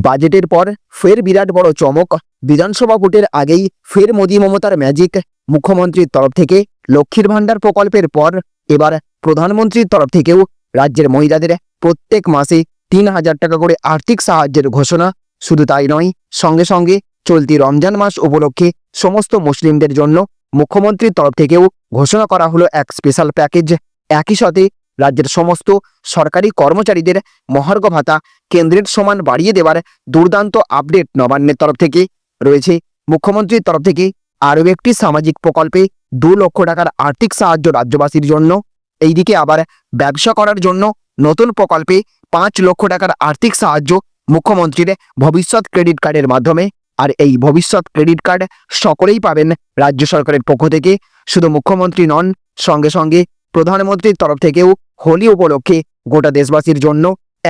বাজেটের পর ফের বিরাট বড় চমক। বিধানসভা ভোটের আগেই ফের মোদী মমতার ম্যাজিক মুখ্যমন্ত্রীর তরফ থেকে লক্ষ্মীর ভাণ্ডার প্রকল্পের পর এবার প্রধানমন্ত্রীর তরফ থেকেও রাজ্যের মহিলাদের প্রত্যেক মাসে তিন হাজার টাকা করে আর্থিক সাহায্যের ঘোষণা। শুধু তাই নয়, সঙ্গে সঙ্গে চলতি রমজান মাস উপলক্ষে সমস্ত মুসলিমদের জন্য মুখ্যমন্ত্রীর তরফ থেকেও ঘোষণা করা হলো এক স্পেশাল প্যাকেজ একই সাথে রাজ্যের সমস্ত সরকারি কর্মচারীদের মহার্ঘ ভাতা কেন্দ্রের সমান বাড়িয়ে দেওয়ার দুর্দান্ত আপডেট নবান্নের তরফ থেকে রয়েছে। মুখ্যমন্ত্রীর তরফ থেকে আরও একটি সামাজিক প্রকল্পে দু লক্ষ টাকার আর্থিক সাহায্য রাজ্যবাসীর জন্য। এইদিকে আবার ব্যবসা করার জন্য নতুন প্রকল্পে পাঁচ লক্ষ টাকার আর্থিক সাহায্য মুখ্যমন্ত্রীর ভবিষ্যৎ ক্রেডিট কার্ডের মাধ্যমে। আর এই ভবিষ্যৎ ক্রেডিট কার্ড সকলেই পাবেন রাজ্য সরকারের পক্ষ থেকে। শুধু মুখ্যমন্ত্রী নন, সঙ্গে সঙ্গে প্রধানমন্ত্রীর তরফ থেকেও হোলি উপলক্ষে গোটা দেশবাসীর জন্য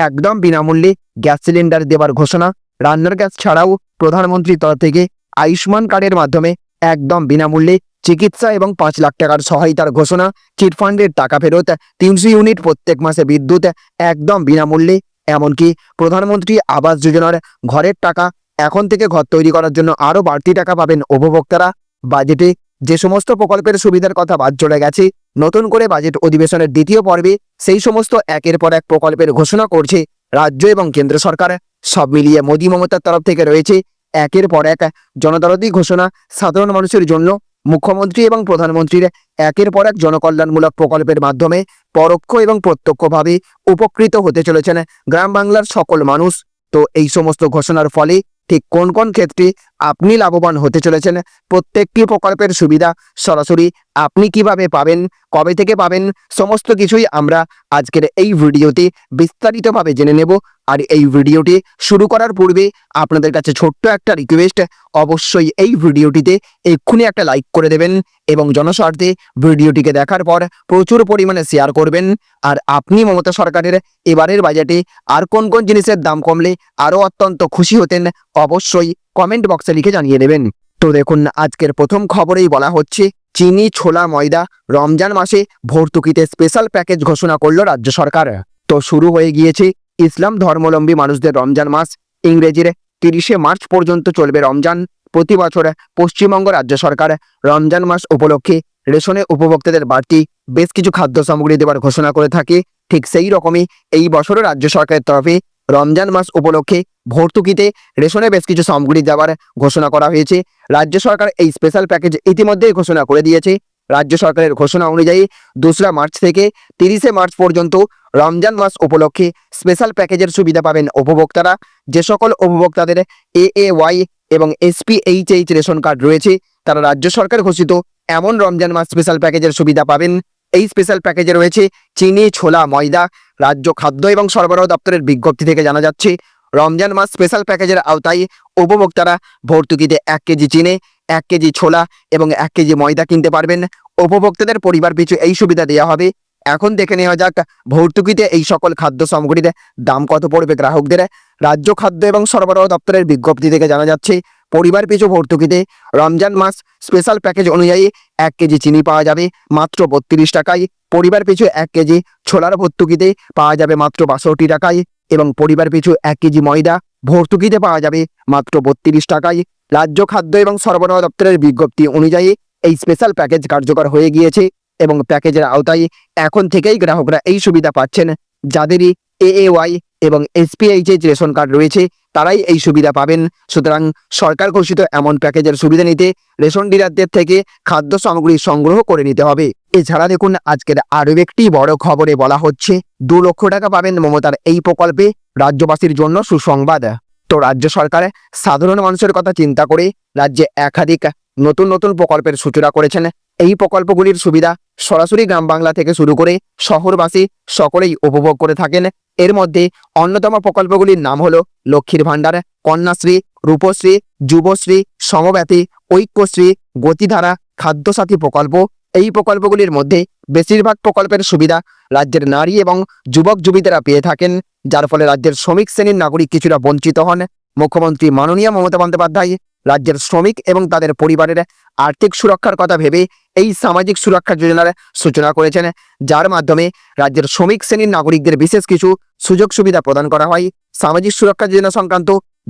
একদম বিনামূল্যে গ্যাস সিলিন্ডার দেওয়ার ঘোষণা। রান্নার গ্যাস ছাড়াও প্রধানমন্ত্রীর তরফ থেকে আয়ুষ্মান কার্ডের মাধ্যমে একদম বিনামূল্যে চিকিৎসা এবং পাঁচ লাখ টাকার সহায়তার ঘোষণা। চিটফান্ডের টাকা ফেরত, তিনশো ইউনিট প্রত্যেক মাসে বিদ্যুৎ একদম বিনামূল্যে। এমনকি প্রধানমন্ত্রী আবাস যোজনার ঘরের টাকা এখন থেকে ঘর তৈরি করার জন্য আরও বাড়তি টাকা পাবেন উপভোক্তারা। বাজেটে যে সমস্ত প্রকল্পের সুবিধার কথা বাদ চলে গেছে, নতুন করে বাজেট অধিবেশনের দ্বিতীয় পর্বে সেই সমস্ত একের পর এক প্রকল্পের ঘোষণা করছে রাজ্য এবং কেন্দ্র সরকার। সব মিলিয়ে মোদী মমতার তরফ থেকে রয়েছে একের পর এক জনদরদি ঘোষণা সাধারণ মানুষের জন্য। মুখ্যমন্ত্রী এবং প্রধানমন্ত্রীর একের পর এক জনকল্যাণমূলক প্রকল্পের মাধ্যমে পরোক্ষ এবং প্রত্যক্ষভাবে উপকৃত হতে চলেছেন গ্রাম বাংলার সকল মানুষ। তো এই সমস্ত ঘোষণার ফলে ঠিক কোন কোন ক্ষেত্রে আপনি লাভবান হতে চলেছেন। প্রত্যেকটি প্রকল্পের সুবিধা সরাসরি আপনি কীভাবে পাবেন, কবে থেকে পাবেন, সমস্ত কিছুই আমরা আজকের এই ভিডিওতে বিস্তারিতভাবে জেনে নেব। আর এই ভিডিওটি শুরু করার পূর্বে আপনাদের কাছে ছোট্ট একটা রিকোয়েস্ট অবশ্যই এই ভিডিওটিতে এক্ষুনি একটা লাইক করে দেবেন এবং জনস্বার্থে ভিডিওটিকে দেখার পর প্রচুর পরিমাণে শেয়ার করবেন। আর আপনি মমতা সরকারের এবারের বাজেটে আর কোন কোন জিনিসের দাম কমলে আরও অত্যন্ত খুশি হতেন, অবশ্যই কমেন্ট বক্সে লিখে জানিয়ে দেবেন। তো দেখুন, আজকের প্রথম খবরেই বলা হচ্ছে, চিনি, ছোলা, ময়দা, রমজান মাসে ভর্তুকিতে স্পেশাল প্যাকেজ ঘোষণা করল রাজ্য সরকার। তো শুরু হয়ে গিয়েছে ইসলাম ধর্মাবলম্বী মানুষদের রমজান মাস। ইংরেজির তিরিশে মার্চ পর্যন্ত চলবে রমজান। প্রতি বছর পশ্চিমবঙ্গ রাজ্য সরকার রমজান মাস উপলক্ষে রেশনে উপভোক্তাদের বাড়তি বেশ কিছু খাদ্য সামগ্রী দেওয়ার ঘোষণা করে থাকে। ঠিক সেই রকমই এই বছরও রাজ্য সরকারের তরফে রমজান মাস উপলক্ষে ভর্তুকিতে রেশনে বেশ কিছু সামগ্রী দেওয়ার ঘোষণা করা হয়েছে। রাজ্য সরকার এই স্পেশাল প্যাকেজ ইতিমধ্যেই ঘোষণা করে দিয়েছে। রাজ্য সরকারের ঘোষণা অনুযায়ী দোসরা মার্চ থেকে তিরিশে মার্চ পর্যন্ত রমজান মাস উপলক্ষে স্পেশাল প্যাকেজের সুবিধা পাবেন উপভোক্তারা। যে সকল উপভোক্তাদের এ এ ওয়াই এবং এসপিএইচএইচ রেশন কার্ড রয়েছে, তারা রাজ্য সরকার ঘোষিত এমন রমজান মাস স্পেশাল প্যাকেজের সুবিধা পাবেন। এই স্পেশাল প্যাকেজে রয়েছে চিনি, ছোলা, ময়দা। রাজ্য খাদ্য এবং সরবরাহ দপ্তরের বিজ্ঞপ্তি থেকে জানা যাচ্ছে রমজান মাস স্পেশাল প্যাকেজের আওতায় উপভোক্তারা ভর্তুকিতে এক কেজি চিনে, এক কেজি ছোলা এবং এক কেজি ময়দা কিনতে পারবেন। উপভোক্তাদের পরিবার পিছু এই সুবিধা দেওয়া হবে। এখন দেখে নেওয়া যাক ভর্তুকিতে এই সকল খাদ্য সামগ্রীর দাম কত পড়বে গ্রাহকদের। রাজ্য খাদ্য এবং সরবরাহ দপ্তরের বিজ্ঞপ্তি থেকে জানা যাচ্ছে, পরিবার পিছু ভর্তুকিতে রমজান মাস স্পেশাল প্যাকেজ অনুযায়ী এক কেজি চিনি পাওয়া যাবে মাত্র বত্রিশ টাকায়। পরিবার পিছু এক কেজি ছোলার ভর্তুকিতে পাওয়া যাবে মাত্র বাষট্টি টাকায়। এবং পরিবার পিছু এক কেজি ময়দা ভর্তুকিতে পাওয়া যাবে। মাত্র বত্রিশ টাকায় রাজ্য খাদ্য এবং সরবরাহ দপ্তরের বিজ্ঞপ্তি অনুযায়ী এই স্পেশাল প্যাকেজ কার্যকর হয়ে গিয়েছে এবং প্যাকেজের আওতায় এখন থেকেই গ্রাহকরা এই সুবিধা পাচ্ছেন। যাদেরই এএওয়াই এবং এসপিএইচএইচ রেশন কার্ড রয়েছে তারাই এই সুবিধা পাবেন। সুতরাং সরকার ঘোষিত এমন প্যাকেজের সুবিধা নিতে রেশন ডিলারদের থেকে খাদ্য সামগ্রী সংগ্রহ করে নিতে হবে। এছাড়া দেখুন, আজকের আরও একটি বড় খবরে বলা হচ্ছে, দু লক্ষ টাকা পাবেন মমতার এই প্রকল্পে রাজ্যবাসীর জন্য সুসংবাদ। তো রাজ্য সরকার সাধারণ মানুষের কথা চিন্তা করে রাজ্যে একাধিক নতুন নতুন প্রকল্পের সূচনা করেছেন। এই প্রকল্পগুলির সুবিধা সরাসরি গ্রাম বাংলা থেকে শুরু করে শহরবাসী সকলেই উপভোগ করে থাকেন। এর মধ্যে অন্যতম প্রকল্পগুলির নাম হলো লক্ষ্মীর ভাণ্ডার, কন্যাশ্রী, রূপশ্রী, যুবশ্রী সমব্যাথী ঐক্যশ্রী, গতিধারা, খাদ্যসাথী প্রকল্প। এই প্রকল্পগুলির মধ্যে বেশিরভাগ প্রকল্পের সুবিধা রাজ্যের নারী এবং যুবক যুবতীরা পেয়ে থাকেন, যার ফলে রাজ্যের শ্রমিক শ্রেণির নাগরিক কিছুটা বঞ্চিত হন। মুখ্যমন্ত্রী মাননীয় মমতা বন্দ্যোপাধ্যায় রাজ্যের শ্রমিক এবং তাদের পরিবারের আর্থিক সুরক্ষার কথা ভেবে এই সামাজিক সুরক্ষা যোজনার সূচনা করেছেন। যার মাধ্যমে রাজ্যের শ্রমিক শ্রেণির নাগরিকদের বিশেষ কিছু সুযোগ সুবিধা প্রদান করা হয়। সামাজিক সুরক্ষা যোজনা সংক্রান্ত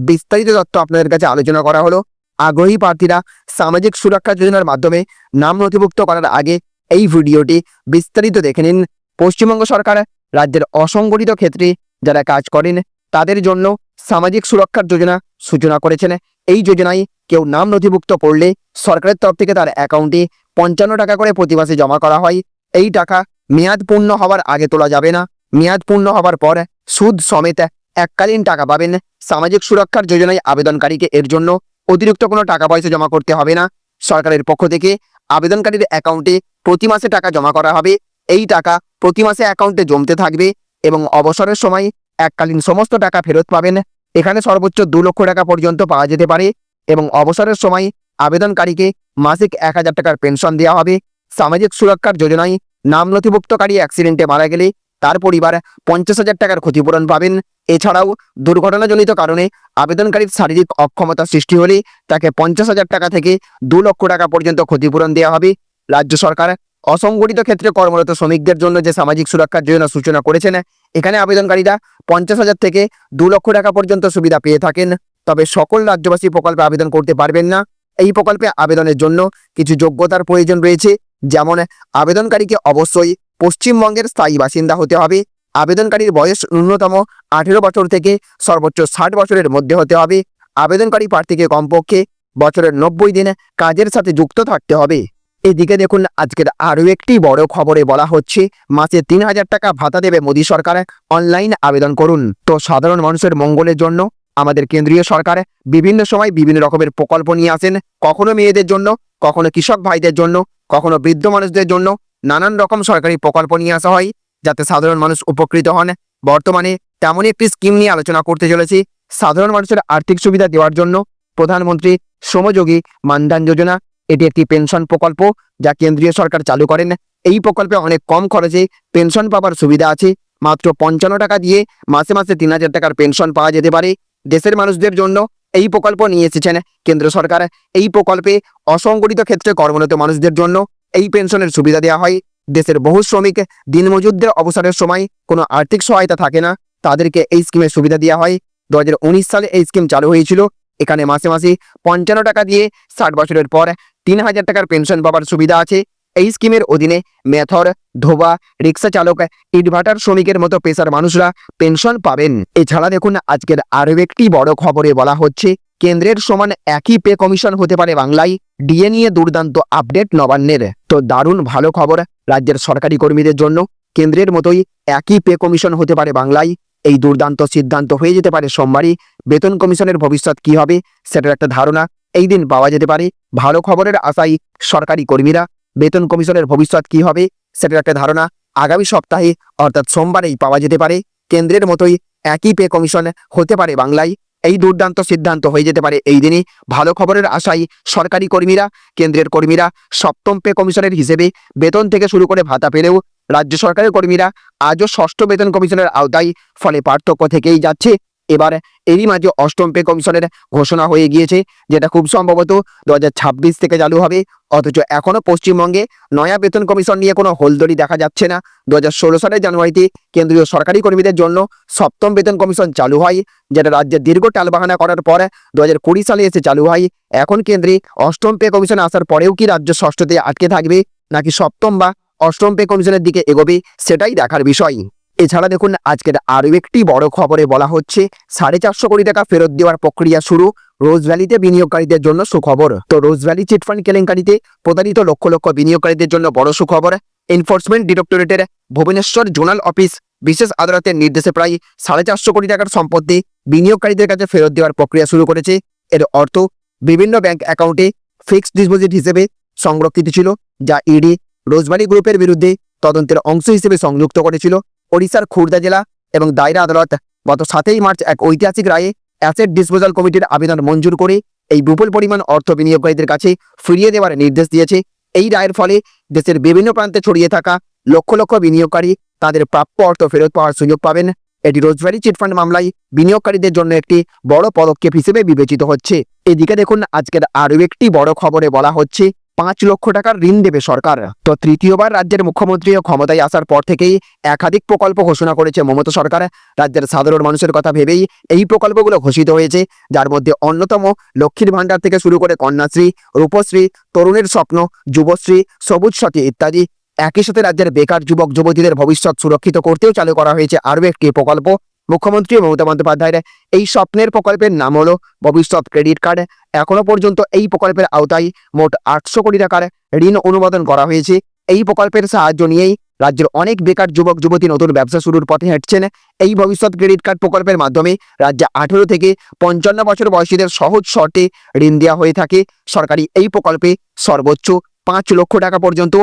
বিস্তারিত তথ্য আপনাদের কাছে আলোচনা করা হলো। আগ্রহী প্রার্থীরা সামাজিক সুরক্ষা যোজনার মাধ্যমে নাম নথিভুক্ত করার আগে এই ভিডিওটি বিস্তারিত দেখে নিন। পশ্চিমবঙ্গ সরকার রাজ্যের অসংগঠিত ক্ষেত্রে যারা কাজ করেন, তাদের জন্য সামাজিক সুরক্ষার যোজনা সূচনা করেছেন। এই যোজনায় কেউ নাম নথিভুক্ত করলে সরকারের তরফ থেকে তার অ্যাকাউন্টে পঞ্চান্ন টাকা করে প্রতি মাসে জমা করা হয়। এই টাকা মেয়াদ পূর্ণ হওয়ার আগে তোলা যাবে না। মেয়াদ পূর্ণ হওয়ার পর সুদ সমেত এককালীন টাকা পাবেন। সামাজিক সুরক্ষার যোজনায় আবেদনকারীকে এর জন্য অতিরিক্ত কোনো টাকা পয়সা জমা করতে হবে না। সরকারের পক্ষ থেকে আবেদনকারীর অ্যাকাউন্টে প্রতি মাসে টাকা জমা করা হবে। এই টাকা প্রতি মাসে অ্যাকাউন্টে জমতে থাকবে এবং অবসরের সময় এককালীন সমস্ত টাকা ফেরত পাবেন। এখানে সর্বোচ্চ দু লক্ষ টাকা পর্যন্ত পাওয়া যেতে পারে এবং অবসরের সময় আবেদনকারীকে মাসিক এক হাজার টাকার পেনশন দেওয়া হবে। সামাজিক সুরক্ষার যোজনায় নাম নথিভুক্তকারী অ্যাক্সিডেন্টে মারা গেলে তার পরিবার পঞ্চাশ হাজার টাকার ক্ষতিপূরণ পাবেন। এছাড়াও দুর্ঘটনাজনিত কারণে আবেদনকারীর শারীরিক অক্ষমতা সৃষ্টি হলে তাকে পঞ্চাশ হাজার টাকা থেকে দু লক্ষ টাকা পর্যন্ত ক্ষতিপূরণ দেওয়া হবে। রাজ্য সরকার অসংগঠিত ক্ষেত্রে কর্মরত শ্রমিকদের জন্য যে সামাজিক সুরক্ষার যোজনা সূচনা করেছেন এখানে আবেদনকারীরা পঞ্চাশ হাজার থেকে দু লক্ষ টাকা পর্যন্ত সুবিধা পেয়ে থাকেন। তবে সকল রাজ্যবাসী প্রকল্পে আবেদন করতে পারবেন না। এই প্রকল্পে আবেদনের জন্য কিছু যোগ্যতার প্রয়োজন রয়েছে। যেমন আবেদনকারীকে অবশ্যই পশ্চিমবঙ্গের স্থায়ী বাসিন্দা হতে হবে। আবেদনকারীর বয়স ন্যূনতম আঠেরো বছর থেকে সর্বোচ্চ ষাট বছরের মধ্যে হতে হবে। আবেদনকারী প্রার্থীকে কমপক্ষে বছরের নব্বই দিন কাজের সাথে যুক্ত থাকতে হবে। এদিকে দেখুন, আজকের আরও একটি বড় খবরে বলা হচ্ছে, মাসে তিন হাজার টাকা ভাতা দেবে মোদী সরকার। অনলাইন আবেদন করুন। তো সাধারণ মানুষের মঙ্গলের জন্য আমাদের কেন্দ্রীয় সরকার বিভিন্ন সময় বিভিন্ন রকমের প্রকল্প নিয়ে আসেন। কখনো মেয়েদের জন্য, কখনো কৃষক ভাইদের জন্য, কখনো বৃদ্ধ মানুষদের জন্য নানান রকম সরকারি প্রকল্প নিয়ে আসা হয়, যাতে সাধারণ মানুষ উপকৃত হন। বর্তমানে তেমনই একটি স্কিম নিয়ে আলোচনা করতে চলেছি। সাধারণ মানুষের আর্থিক সুবিধা দেওয়ার জন্য প্রধানমন্ত্রী শ্রমযোগী মানধান যোজনা এটি একটি পেনশন প্রকল্প যা কেন্দ্রীয় সরকার চালু করেন। এই প্রকল্পে অনেক কম খরচে পেনশন পাওয়ার সুবিধা আছে। মাত্র পঞ্চান্ন টাকা দিয়ে মাসে মাসে তিন হাজার টাকার পেনশন পাওয়া যেতে পারে। দেশের মানুষদের জন্য এই প্রকল্প নিয়ে এসেছেন কেন্দ্র সরকার। এই প্রকল্পে অসংগঠিত ক্ষেত্রে কর্মরত মানুষদের জন্য এই পেনশনের সুবিধা দেওয়া হয়। দেশের বহু শ্রমিক দিনমজুরদের অবসরের সময় কোনো আর্থিক সহায়তা থাকে না। তাদেরকে এই স্কিমের সুবিধা দেওয়া হয়। দু হাজার উনিশ সালে এই স্কিম চালু হয়েছিল। এখানে মাসে মাসে পঞ্চান্ন টাকা দিয়ে ষাট বছরের পর তিন হাজার টাকার পেনশন পাওয়ার সুবিধা আছে। এই স্কিমের অধীনে মেথর, ধোবা, রিক্সা চালক, ইটভাটার শ্রমিকের মতো পেশার মানুষরা পেনশন পাবেন। এছাড়া দেখুন, আজকের আরও একটি বড় খবরে বলা হচ্ছে, কেন্দ্রের সমান একই পে কমিশন হতে পারে বাংলায়। ডিএ নিয়ে দুর্দান্ত আপডেট নবান্নের। তো দারুণ ভালো খবর, রাজ্যের সরকারি কর্মীদের জন্য কেন্দ্রের মতোই একই পে কমিশন হতে পারে বাংলায়। এই দুর্দান্ত সিদ্ধান্ত হয়ে যেতে পারে সোমবারই। বেতন কমিশনের ভবিষ্যৎ কি হবে, সেটার একটা ধারণা। এই দিন পাওয়া যেতে পারে। ভালো খবরের আশায় সরকারি কর্মীরা, বেতন কমিশনের ভবিষ্যৎ কি হবে, সেটার একটা ধারণা আগামী সপ্তাহে, অর্থাৎ সোমবারেই পাওয়া যেতে পারে। কেন্দ্রের মতোই একই পে কমিশন হতে পারে বাংলায়। এই দুর্দান্ত সিদ্ধান্ত হয়ে যেতে পারে এই দিনই ভালো খবরের আশায় সরকারি কর্মীরা, কেন্দ্রের কর্মীরা, সপ্তম পে কমিশনের হিসেবে বেতন থেকে শুরু করে ভাতা পেলেও রাজ্য সরকারের কর্মীরা আজও ষষ্ঠ বেতন কমিশনের আওতায়, ফলে পার্থক্য থেকেই যাচ্ছে। এবার এরই মাঝে অষ্টম পে কমিশনের ঘোষণা হয়ে গিয়েছে, যেটা খুব সম্ভবত দু হাজার ছাব্বিশ থেকে চালু হবে। অথচ এখনও পশ্চিমবঙ্গে নয়া বেতন কমিশন নিয়ে কোনো হোলদড়ি দেখা যাচ্ছে না। দু হাজার ষোলো সালের জানুয়ারিতে কেন্দ্রীয় সরকারি কর্মীদের জন্য সপ্তম বেতন কমিশন চালু হয়, যেটা রাজ্যের দীর্ঘ টালবাহানা করার পর দু হাজার কুড়ি সালে এসে চালু হয়। এখন কেন্দ্রে অষ্টম পে কমিশন আসার পরেও কি রাজ্য ষষ্ঠতে আটকে থাকবে, নাকি সপ্তম বা অষ্টম পে কমিশনের দিকে এগোবে, সেটাই দেখার বিষয়। এছাড়া দেখুন, আজকের আরও একটি বড় খবরে বলা হচ্ছে, সাড়ে চারশো কোটি টাকা ফেরত দেওয়ার প্রক্রিয়া শুরু রোজ ভ্যালিতে বিনিয়োগকারীদের জন্য সুখবর। তো রোজ ভ্যালি চিটফান্ড কেলেঙ্কারিতে প্রতারিত লক্ষ লক্ষ বিনিয়োগকারীদের জন্য বড় সুখবর। এনফোর্সমেন্ট ডিরেক্টরেটের ভুবনেশ্বর জোনাল অফিস বিশেষ আদালতের নির্দেশে প্রায় সাড়ে চারশো কোটি টাকার সম্পত্তি বিনিয়োগকারীদের কাছে ফেরত দেওয়ার প্রক্রিয়া শুরু করেছে। এর অর্থ, বিভিন্ন ব্যাংক অ্যাকাউন্টে ফিক্সড ডিপোজিট হিসেবে সংরক্ষিত ছিল, যা ইডি রোজবারি গ্রুপের বিরুদ্ধে তদন্তের অংশ হিসেবে সংযুক্ত করেছিল। ওড়িশার খুর্দা জেলা এবং দায়রা আদালত গত সাতই মার্চ এক ঐতিহাসিক রায়ে অ্যাসেট ডিসপোজাল কমিটির আবেদন মঞ্জুর করে এই বিপুল পরিমাণ অর্থ বিনিয়োগকারীদের কাছে ফিরিয়ে দেওয়ার নির্দেশ দিয়েছে। এই রায়ের ফলে দেশের বিভিন্ন প্রান্তে ছড়িয়ে থাকা লক্ষ লক্ষ বিনিয়োগকারী তাদের প্রাপ্য অর্থ ফেরত পাওয়ার সুযোগ পাবেন। এটি রোজভ্যালি চিটফান্ড মামলায় বিনিয়োগকারীদের জন্য একটি বড় পদক্ষেপ হিসেবে বিবেচিত হচ্ছে। এদিকে দেখুন, আজকের আরও একটি বড় খবরে বলা হচ্ছে পাঁচ লক্ষ টাকার ঋণ দেবে সরকার। তো তৃতীয়বার রাজ্যের মুখ্যমন্ত্রী ক্ষমতায় আসার পর থেকেই একাধিক প্রকল্প ঘোষণা করেছে মমতা সরকার। রাজ্যের সাধারণ মানুষের কথা ভেবেই এই প্রকল্পগুলো ঘোষিত হয়েছে, যার মধ্যে অন্যতম লক্ষ্মীর ভাণ্ডার থেকে শুরু করে কন্যাশ্রী, রূপশ্রী, তরুণের স্বপ্ন, যুবশ্রী, সবুজ সাথী ইত্যাদি। একই সাথে রাজ্যের বেকার যুবক যুবতীদের ভবিষ্যৎ সুরক্ষিত করতেও চালু করা হয়েছে আরও একটি প্রকল্প। মুখ্যমন্ত্রী মমতা বন্দ্যোপাধ্যায়ের এই স্বপ্নের প্রকল্পের নাম হলো ভবিষ্যৎ ক্রেডিট কার্ড। এখনও পর্যন্ত এই প্রকল্পের আওতায় মোট আটশো কোটি টাকার ঋণ অনুমোদন করা হয়েছে। এই প্রকল্পের সাহায্য নিয়েই রাজ্যের অনেক বেকার যুবক, যুবতী নতুন ব্যবসা শুরুর পথে হাঁটছেন। এই ভবিষ্যৎ ক্রেডিট কার্ড প্রকল্পের মাধ্যমে রাজ্যে আঠেরো থেকে পঞ্চান্ন বছর বয়সীদের সহজ শর্তে ঋণ দেওয়া হয়ে থাকে। সরকারি এই প্রকল্পে সর্বোচ্চ পাঁচ লক্ষ টাকা পর্যন্ত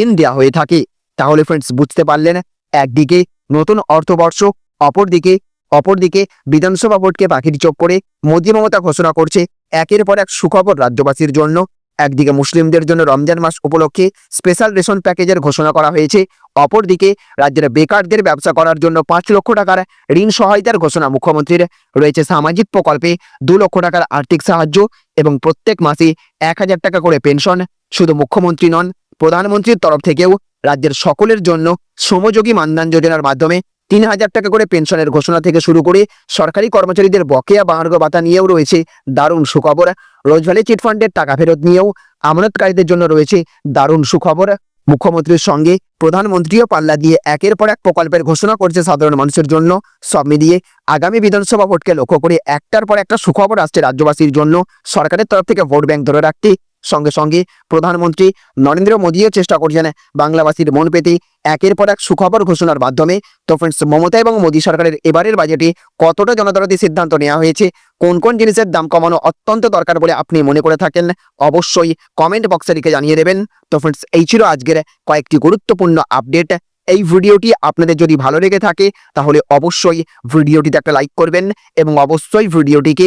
ঋণ দেওয়া হয়ে থাকে। তাহলে ফ্রেন্ডস বুঝতে পারলেন? একদিকে নতুন অর্থবর্ষ অপরদিকে অপরদিকে বিধানসভা ভোটকে পাখির চোখ করে মোদী মমতা ঘোষণা করছে একের পর এক সুখবর রাজ্যবাসীর জন্য। একদিকে মুসলিমদের জন্য রমজান মাস উপলক্ষে স্পেশাল রেশন প্যাকেজের ঘোষণা করা হয়েছে। অপরদিকে রাজ্যের বেকারদের ব্যবসা করার জন্য পাঁচ লক্ষ টাকার ঋণ সহায়তার ঘোষণা মুখ্যমন্ত্রীর। রয়েছে সামাজিক প্রকল্পে দু লক্ষ টাকার আর্থিক সাহায্য এবং প্রত্যেক মাসে এক হাজার টাকা করে পেনশন। শুধু মুখ্যমন্ত্রী নন, প্রধানমন্ত্রীর তরফ থেকেও রাজ্যের সকলের জন্য শ্রমযোগী মানদান যোজনার মাধ্যমে তিন হাজার টাকা করে পেনশনের ঘোষণা থেকে শুরু করে সরকারি কর্মচারীদের বকেয়া বাহার্গ ভাতা নিয়েও রয়েছে দারুণ সুখবর। রোজভ্যালি চিটফান্ডের টাকা ফেরত নিয়েও আমানতকারীদের জন্য রয়েছে দারুণ সুখবর। মুখ্যমন্ত্রীর সঙ্গে প্রধানমন্ত্রীও পাল্লা দিয়ে একের পর এক প্রকল্পের ঘোষণা করছে সাধারণ মানুষের জন্য। সব মিলিয়ে আগামী বিধানসভা ভোটকে লক্ষ্য করে একটার পর একটা সুখবর আসছে রাজ্যবাসীর জন্য। সরকারের তরফ থেকে ভোট ব্যাংক ধরে রাখতে সঙ্গে সঙ্গে প্রধানমন্ত্রী নরেন্দ্র মোদীও চেষ্টা করছেন বাংলাবাসীর মন পেতে। একের পর এক সুখবর ঘোষণার মাধ্যমে। তো ফ্রেন্ডস মমতা এবং মোদী সরকারের এবারের বাজেটে কতটা জনদরদি সিদ্ধান্ত নেওয়া হয়েছে? কোন কোন জিনিসের দাম কমানো অত্যন্ত দরকার বলে আপনি মনে করে থাকেন? অবশ্যই কমেন্ট বক্সে লিখে জানিয়ে দেবেন। তো ফ্রেন্ডস এই ছিল আজকের কয়েকটি গুরুত্বপূর্ণ আপডেট এই ভিডিওটি আপনাদের যদি ভালো লেগে থাকে, তাহলে অবশ্যই ভিডিওটিতে একটা লাইক করবেন এবং অবশ্যই ভিডিওটিকে